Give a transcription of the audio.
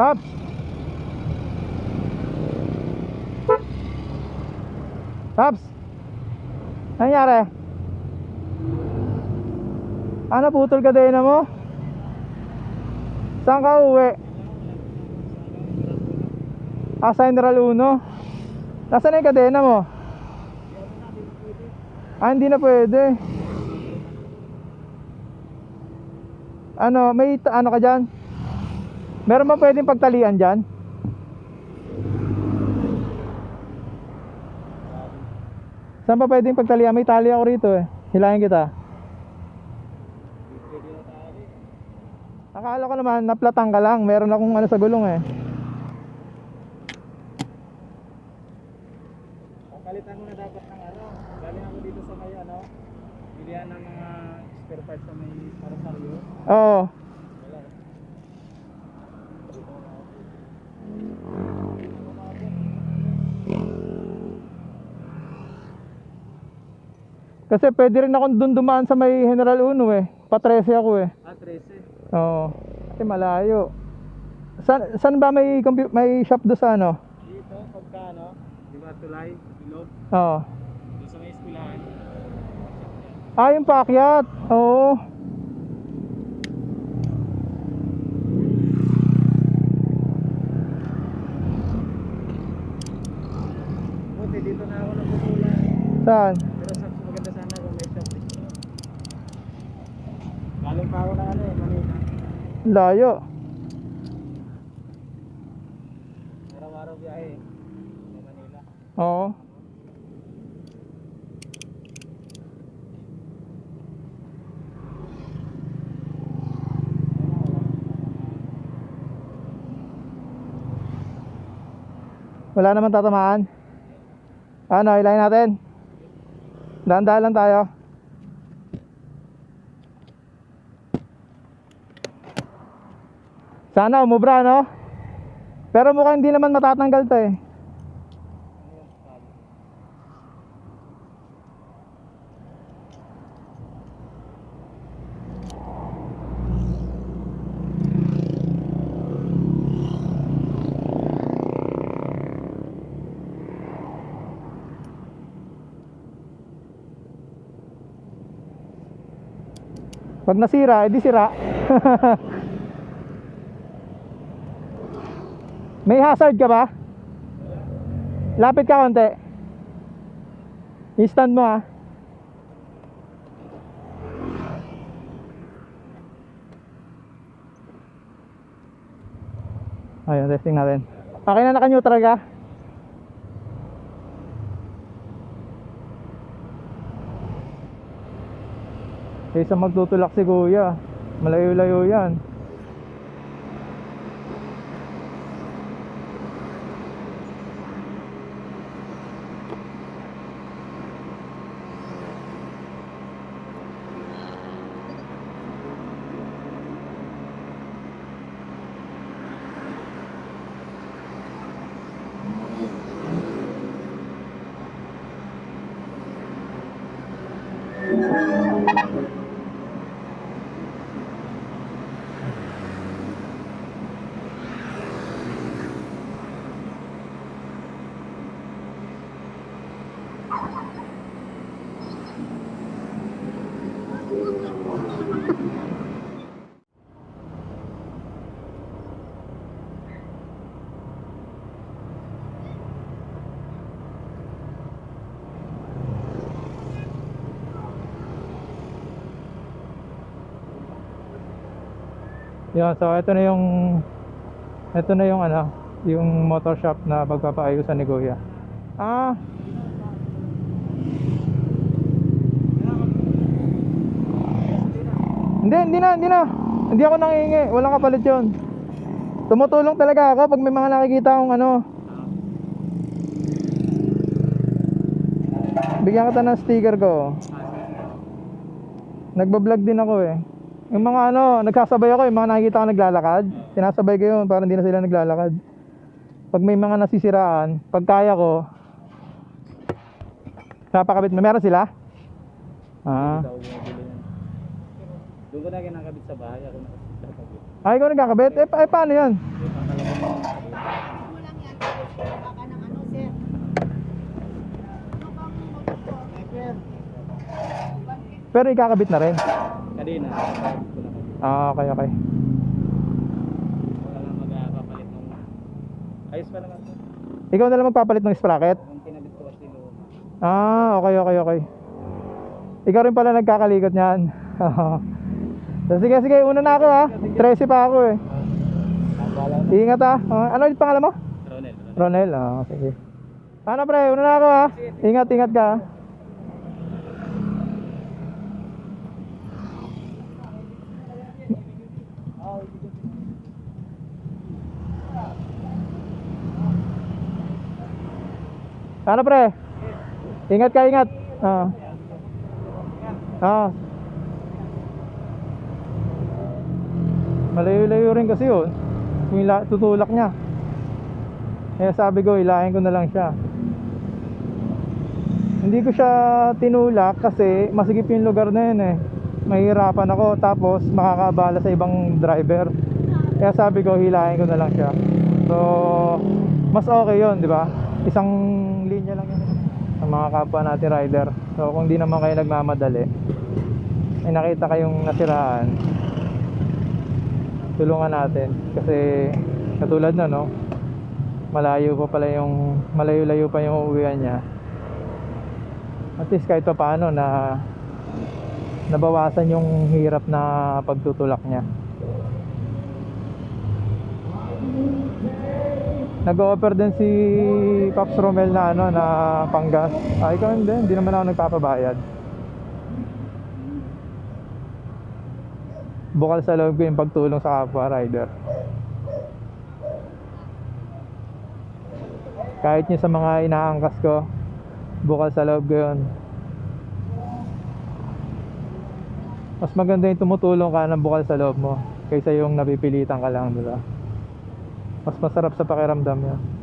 Tops! Ano nangyari? Ano putol ka din mo? Saan ka uwi? Ah, sa General Uno. Nasaan na yung kadena mo? Ah, hindi na pwede. Ano, may ano ka dyan? Meron ba pwedeng pagtalian dyan? Saan pa pwedeng pagtalian? May tali ako rito eh. Hilahin kita. Akala ko naman, naplatang ka lang. Meron akong ano sa gulong eh. Papalitan mo na dapat ng ano. Galing ako dito sa may ano. Bilihan ng mga spare parts sa may Rosario. Oo. Wala. Kasi pwede rin akong dun dumaan sa may General Uno eh. Pa 13 ako eh. Ah, 13. Oo. Kasi malayo. San, saan ba may, may shop do sa ano? Dito, pagka ano. Di ba tulay? Bilog. Oo. Doon sa may eskwelahan. Ah, yung paakyat. Oo. Buti dito na ako naputulan. Saan? Pero sa maganda sana kung may shop dito. Ako na ano eh, Manila. Layo. Araw-araw biyahe eh. Manila. Oo. Wala naman tatamaan. Ano, ilayin natin. Dahan-dahan lang tayo. Sana umubra, no? Pero mukhang hindi naman matatanggal to eh. Pag nasira, edi sira. May hazard ka ba? Lapit ka konti. I-stand mo ah. Ayun, testing natin. Okay na naka-neutral ka? Kaysa magtutulak si kuya. Malayo-layo yan. Yun, so ito na yung ito na yung ano, yung motor shop na pagpapaayusan ni Kuya. Ah. Hindi, hindi na, hindi na. Hindi ako nangingi, walang kapalit 'yon. Tumutulong talaga ako pag may mga nakikita akong ano. Bigyan kita ng sticker ko. Nagbablog din ako eh. Yung mga ano, nagsasabay ako, yung mga nakikita ko naglalakad, sinasabay ko yun para hindi na sila naglalakad. Pag may mga nasisiraan, pag kaya ko, napakabit mo. Meron sila? Ah. Doon ko na kinakabit sa bahay, ako nakakabit. Ay, ikaw nagkakabit? Eh, pa- eh paano yan? Pero ikakabit na rin. Kanina, ko. Ah, okay, okay. Wala lang magkakapalit ng... Ayos pa naman to. Ikaw na lang magpapalit ng sprocket? Kinabit ko kasi loob. Ah, okay, okay, okay. Ikaw rin pala nagkakalikot niyan. so, sige, sige, una na ako ha. 13 pa ako eh. Ingat ha. Ah, ano ulit pangalan mo? Ronel, Ronel. Ah, sige. Paano pre, una na ako ha. Ingat, ingat ka. ha. Paano pre? Ingat ka, ingat. Ah. Ah. Malayo-layo rin kasi yun. Yung tutulak niya. Kaya sabi ko, ilahin ko na lang siya. Hindi ko siya tinulak kasi masigip yung lugar na yun eh. Mahirapan ako tapos makakabala sa ibang driver. Kaya sabi ko, hilahin ko na lang siya. So, mas okay yun, di ba? Isang linya lang yun sa mga kapwa natin rider. So, kung di naman kayo nagmamadali, may nakita kayong nasiraan, tulungan natin. Kasi, katulad na, no? malayo pa pala yung malayo-layo pa yung uuwian niya at least kahit pa paano na nabawasan yung hirap na pagtutulak niya nag-offer din si Pops Romel na ano na panggas. Ah ikaw hindi. Hindi naman ako nagpapabayad. Bukal sa loob ko yung pagtulong sa kapwa rider. Kahit yung sa mga inaangkas ko bukal sa loob ko yun. Mas maganda yung tumutulong ka ng bukal sa loob mo kaysa yung napipilitan ka lang diba mas masarap sa pakiramdam yun